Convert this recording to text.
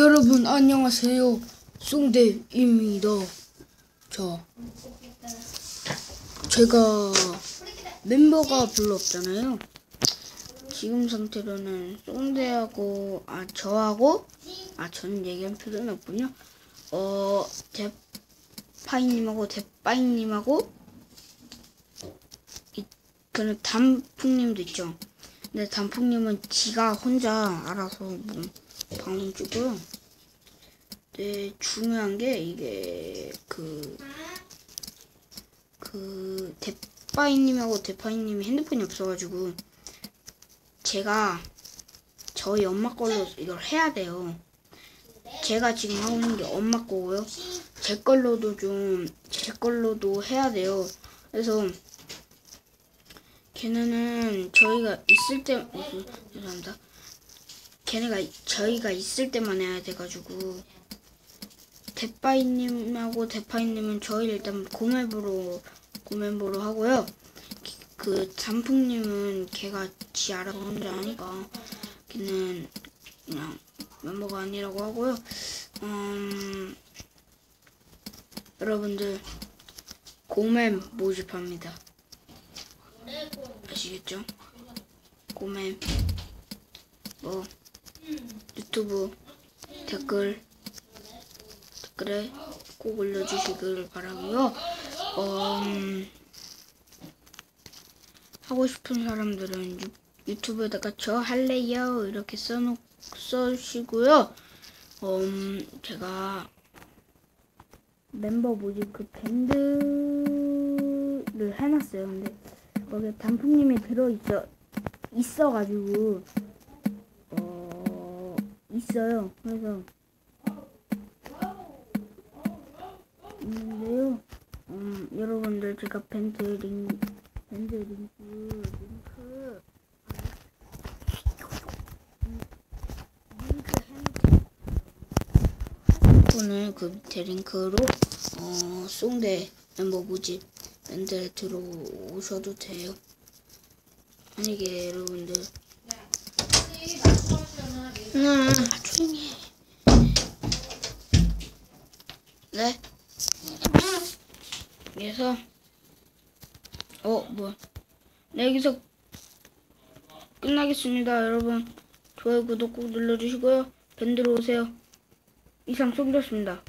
여러분 안녕하세요. 송대입니다. 자 제가 멤버가 별로 없잖아요. 지금 상태로는 송대하고 아 저하고 아 저는 얘기할 필요는 없군요. 어 대파이님하고 대빠이님하고 이 그는 단풍님도 있죠. 근데 단풍님은 지가 혼자 알아서 뭐 방송 찍고요. 네, 중요한 게 이게 그, 그, 대파이님하고 대파이님이 핸드폰이 없어가지고, 제가 저희 엄마 걸로 이걸 해야 돼요. 제가 지금 하고 있는 게 엄마 거고요. 제 걸로도 좀, 제 걸로도 해야 돼요. 그래서, 걔네는 저희가 있을 때, 어, 죄송합니다. 걔네가 저희가 있을 때만 해야 돼가지고 대파이님하고 대파이님은 저희 일단 고멤버로 고멤버로 하고요. 그 단풍님은 걔가 지 알아서 혼자 하니까 걔는 그냥 멤버가 아니라고 하고요. 음, 여러분들 고멤 모집합니다. 아시겠죠? 고멤 뭐 유튜브 댓글 댓글에 꼭 올려주시길 바라고요. 어, 음, 하고 싶은 사람들은 유, 유튜브에다가 저 할래요 이렇게 써놓 써주시고요. 어, 음, 제가 멤버 모집 그 밴드를 해놨어요. 근데 거기에 단풍님이 들어있어 있어가지고 어 있어요. 그래서 있는데요. 음 여러분들 제가 밴드 링 밴드 링크 링크 오늘 그 밑에 링크로 어 송대 멤버 모집 밴드에 들어오셔도 돼요. 만약에 여러분들 음, 조용히 해. 네? 그래서 어 뭐야. 네 여기서 끝나겠습니다 여러분. 좋아요 구독 꼭 눌러주시고요. 밴드로 오세요. 이상 송이었습니다